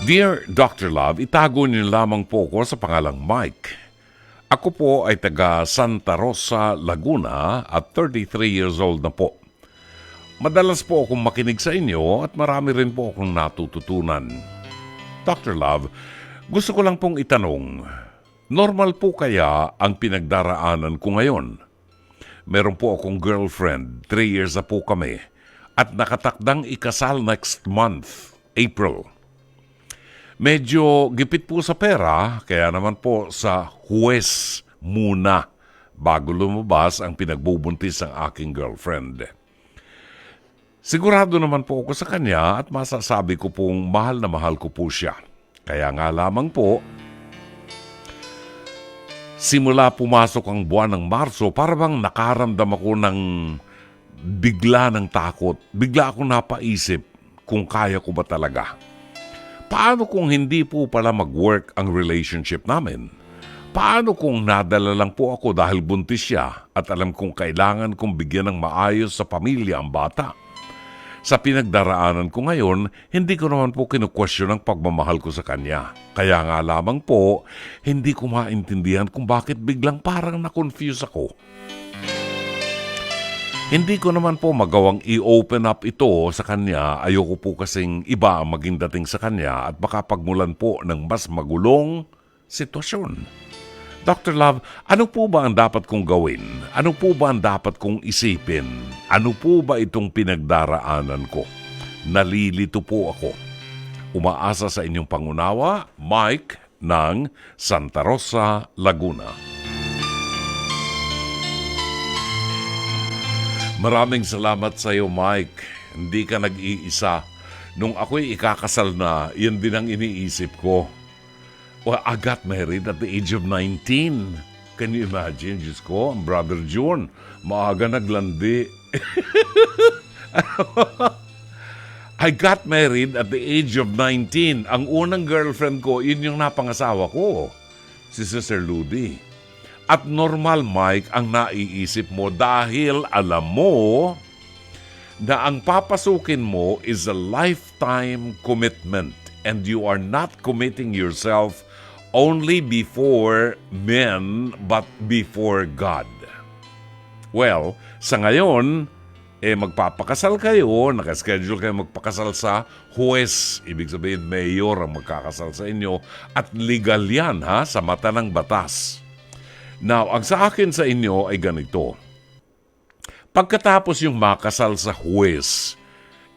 Dear Dr. Love, itago niyo lamang po ko sa pangalang Mike. Ako po ay taga Santa Rosa, Laguna at 33 years old na po. Madalas po akong makinig sa inyo at marami rin po akong natututunan. Dr. Love, gusto ko lang pong itanong, normal po kaya ang pinagdaraanan ko ngayon? Meron po akong girlfriend, 3 years na po kami, at nakatakdang ikasal next month, April. Medyo gipit po sa pera, kaya naman po sa huwes muna bago lumabas ang pinagbubuntis ng aking girlfriend. Sigurado naman po ako sa kanya at masasabi ko pong mahal na mahal ko po siya. Kaya nga lamang po, simula pumasok ang buwan ng Marso, para bang nakaramdam ako ng bigla ng takot. Bigla akong napaisip kung kaya ko ba talaga. Paano kung hindi po pala mag-work ang relationship namin? Paano kung nadala lang po ako dahil buntis siya at alam kong kailangan kong bigyan ng maayos sa pamilya ang bata? Sa pinagdaraanan ko ngayon, hindi ko naman po kinukwestiyon ang pagmamahal ko sa kanya. Kaya nga lamang po, hindi ko maintindihan kung bakit biglang parang na-confuse ako. Hindi ko naman po magawang i-open up ito sa kanya. Ayoko po kasing iba maging dating sa kanya at baka pagmulan po ng mas magulong sitwasyon. Dr. Love, ano po ba ang dapat kong gawin? Ano po ba ang dapat kong isipin? Ano po ba itong pinagdaraanan ko? Nalilito po ako. Umaasa sa inyong pangunawa, Mike ng Santa Rosa, Laguna. Maraming salamat sa iyo, Mike. Hindi ka nag-iisa. Nung ako'y ikakasal na, yan din ang iniisip ko. Well, I got married at the age of 19. Can you imagine? Diyos ko, ang brother John, maaga naglandi. I got married at the age of 19. Ang unang girlfriend ko, yun yung napangasawa ko. Si Sister Ludi. At normal, Mike, ang naiisip mo dahil alam mo na ang papasukin mo is a lifetime commitment and you are not committing yourself only before men but before God. Well, sa ngayon, eh magpapakasal kayo, nakaschedule kayo magpakasal sa huwes. Ibig sabihin, mayor ang magkakasal sa inyo at legal yan ha, sa mata ng batas. Now, ang sa akin sa inyo ay ganito. Pagkatapos yung makasal sa huwes,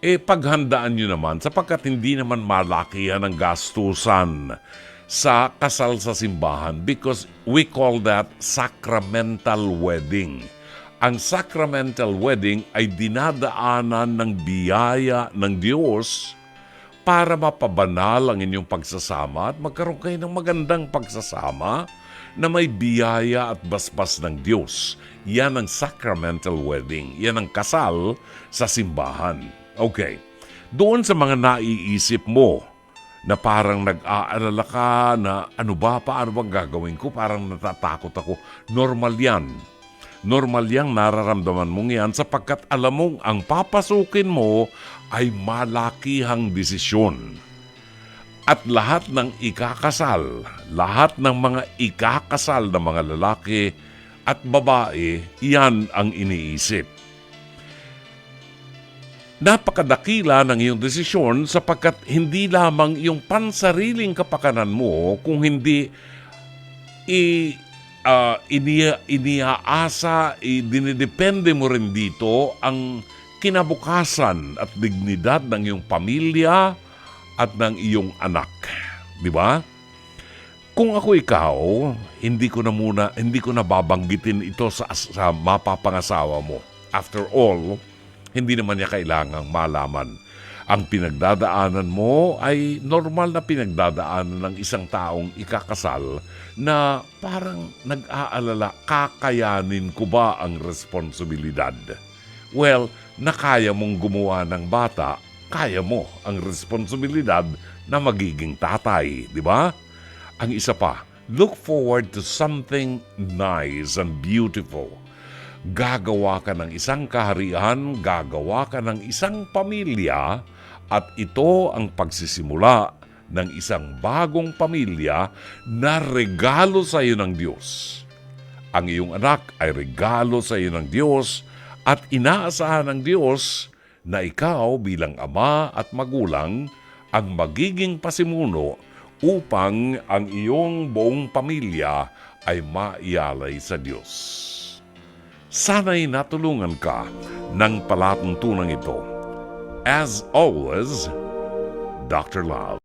eh paghandaan nyo naman sapagkat hindi naman malakihan ang gastusan sa kasal sa simbahan because we call that sacramental wedding. Ang sacramental wedding ay dinadaanan ng biyaya ng Diyos para mapabanal ang inyong pagsasama at magkaroon kayo ng magandang pagsasama na may biyaya at basbas ng Diyos. Yan ang sacramental wedding. Yan ang kasal sa simbahan. Okay. Doon sa mga naiisip mo na parang nag-aalala ka na ano ba, paano bang gagawin ko? Parang natatakot ako. Normal yan. Normal yang nararamdaman mong yan sapagkat alam mong ang papasukin mo ay malakihang desisyon. At lahat ng ikakasal, lahat ng mga ikakasal na mga lalaki at babae, yan ang iniisip. Napakadakila ng iyong desisyon sapagkat hindi lamang yung pansariling kapakanan mo kung hindi uh, inia, iniaasa, dinidepende mo rin dito ang kinabukasan at dignidad ng iyong pamilya at ng iyong anak. Di ba? Kung ako ikaw, hindi ko na muna, hindi ko na babanggitin ito sa, sa mapapangasawa mo. After all, hindi naman niya kailangang malaman. Ang pinagdadaanan mo ay normal na pinagdadaanan ng isang taong ikakasal na parang nag-aalala, kakayanin ko ba ang responsibilidad? Well, nakaya mong gumawa ng bata, kaya mo ang responsibilidad na magiging tatay, di ba? Ang isa pa, look forward to something nice and beautiful. Gagawa ka ng isang kaharian, gagawa ka ng isang pamilya, at ito ang pagsisimula ng isang bagong pamilya na regalo sa iyo ng Diyos. Ang iyong anak ay regalo sa iyo ng Diyos at inaasahan ng Diyos na ikaw bilang ama at magulang ang magiging pasimuno upang ang iyong buong pamilya ay maialay sa Diyos. Sana'y natulungan ka ng palatuntunan ito. As always, Dr. Love.